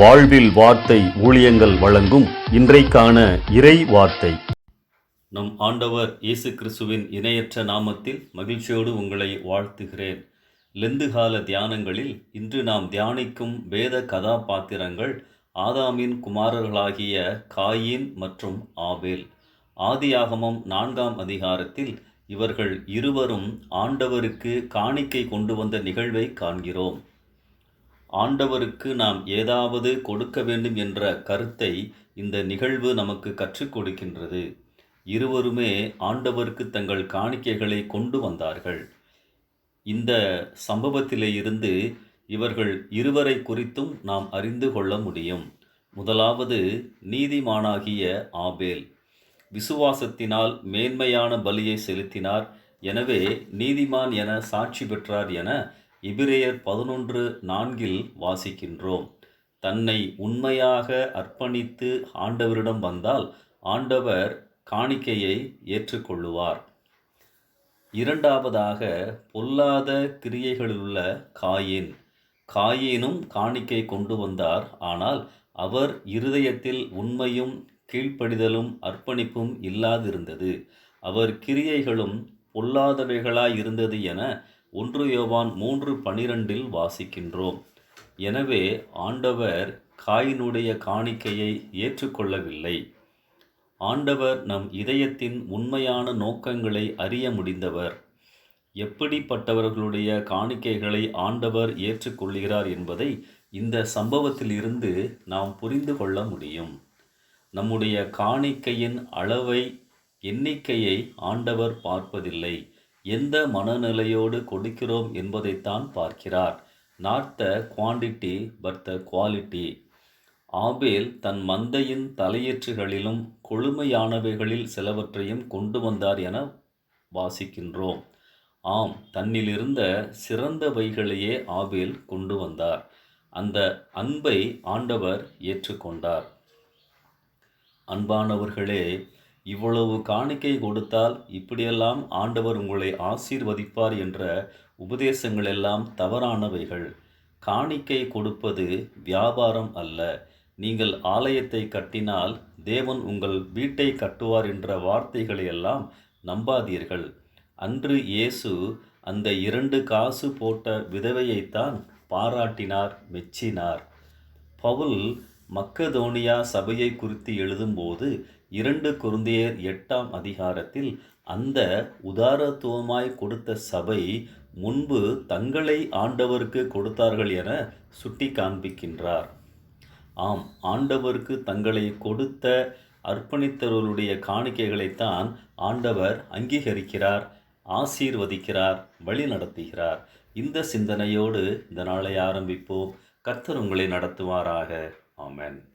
வாழ்வில் வார்த்தை ஊழியங்கள் வழங்கும் இன்றைக்கான இறை வார்த்தை. நம் ஆண்டவர் இயேசு கிறிஸ்துவின் இணையற்ற நாமத்தில் மகிழ்ச்சியோடு உங்களை வாழ்த்துகிறேன். லெந்து கால தியானங்களில் இன்று நாம் தியானிக்கும் வேத கதாபாத்திரங்கள் ஆதாமின் குமாரர்களாகிய காயின் மற்றும் ஆவேல் ஆதியாகமம் நான்காம் அதிகாரத்தில் இவர்கள் இருவரும் ஆண்டவருக்கு காணிக்கை கொண்டு வந்த நிகழ்வை காண்கிறோம். ஆண்டவருக்கு நாம் ஏதாவது கொடுக்க வேண்டும் என்ற கருத்தை இந்த நிகழ்வு நமக்கு கற்றுக் கொடுக்கின்றது. இருவருமே ஆண்டவருக்கு தங்கள் காணிக்கைகளை கொண்டு வந்தார்கள். இந்த சம்பவத்திலே இருந்து இவர்கள் இருவரை குறித்தும் நாம் அறிந்து கொள்ள முடியும். முதலாவது நீதிமானாகிய ஆபேல். விசுவாசத்தினால் மேன்மையான பலியை செலுத்தினார். எனவே நீதிமான் என சாட்சி பெற்றார் என எபிரேயர் பதினொன்று நான்கில் வாசிக்கின்றோம். தன்னை உண்மையாக அர்ப்பணித்து ஆண்டவரிடம் வந்தால் ஆண்டவர் காணிக்கையை ஏற்றுக்கொள்ளுவார். இரண்டாவதாக பொல்லாத கிரியைகளிலுள்ள காயின். காயினும் காணிக்கை கொண்டு வந்தார். ஆனால் அவர் இருதயத்தில் உண்மையும் கீழ்ப்படிதலும் அர்ப்பணிப்பும் இல்லாதிருந்தது. அவர் கிரியைகளும் பொல்லாதவைகளாய் இருந்தது என ஒன்று யோவான் மூன்று பனிரெண்டில் வாசிக்கின்றோம். எனவே ஆண்டவர் காயினுடைய காணிக்கையை ஏற்றுக்கொள்ளவில்லை. ஆண்டவர் நம் இதயத்தின் உண்மையான நோக்கங்களை அறிய முடிந்தவர். எப்படிப்பட்டவர்களுடைய காணிக்கைகளை ஆண்டவர் ஏற்றுக்கொள்கிறார் என்பதை இந்த சம்பவத்திலிருந்து நாம் புரிந்து கொள்ள முடியும். நம்முடைய காணிக்கையின் அளவை எண்ணிக்கையை ஆண்டவர் பார்ப்பதில்லை. எந்த மனநிலையோடு கொடுக்கிறோம் என்பதைத்தான் பார்க்கிறார். Not the quantity but the quality Abel தன் மந்தையின் தலையீற்றுகளிலும் கொழுமையானவைகளில் சிலவற்றையும் கொண்டு வந்தார் என வாசிக்கின்றோம். ஆம் தன்னிலிருந்த சிறந்தவைகளையே ஆபேல் கொண்டு வந்தார். அந்த அன்பை ஆண்டவர் ஏற்றுக்கொண்டார். அன்பானவர்களே இவ்வளவு காணிக்கை கொடுத்தால் இப்படியெல்லாம் ஆண்டவர் உங்களை ஆசீர்வதிப்பார் என்ற உபதேசங்கள் எல்லாம் தவறானவைகள். காணிக்கை கொடுப்பது வியாபாரம் அல்ல. நீங்கள் ஆலயத்தை கட்டினால் தேவன் உங்கள் வீட்டை கட்டுவார் என்ற வார்த்தைகளை எல்லாம் நம்பாதீர்கள். அன்று இயேசு அந்த இரண்டு காசு போட்ட விதவையைத்தான் பாராட்டினார் மெச்சினார். பவுல் மக்கதோனியா சபையை குறித்து எழுதும்போது இரண்டு குருந்தையர் எட்டாம் அதிகாரத்தில் அந்த உதாரத்துவமாய் கொடுத்த சபை முன்பு தங்களை ஆண்டவருக்கு கொடுத்தார்கள் என சுட்டி காண்பிக்கின்றார் ஆம் ஆண்டவருக்கு தங்களை கொடுத்த அர்ப்பணித்தவர்களுடைய காணிக்கைகளைத்தான் ஆண்டவர் அங்கீகரிக்கிறார் ஆசீர்வதிக்கிறார் வழி நடத்துகிறார். இந்த சிந்தனையோடு இந்த நாளை ஆரம்பிப்போம். கர்த்தர் உங்களை நடத்துவாராக. Amen.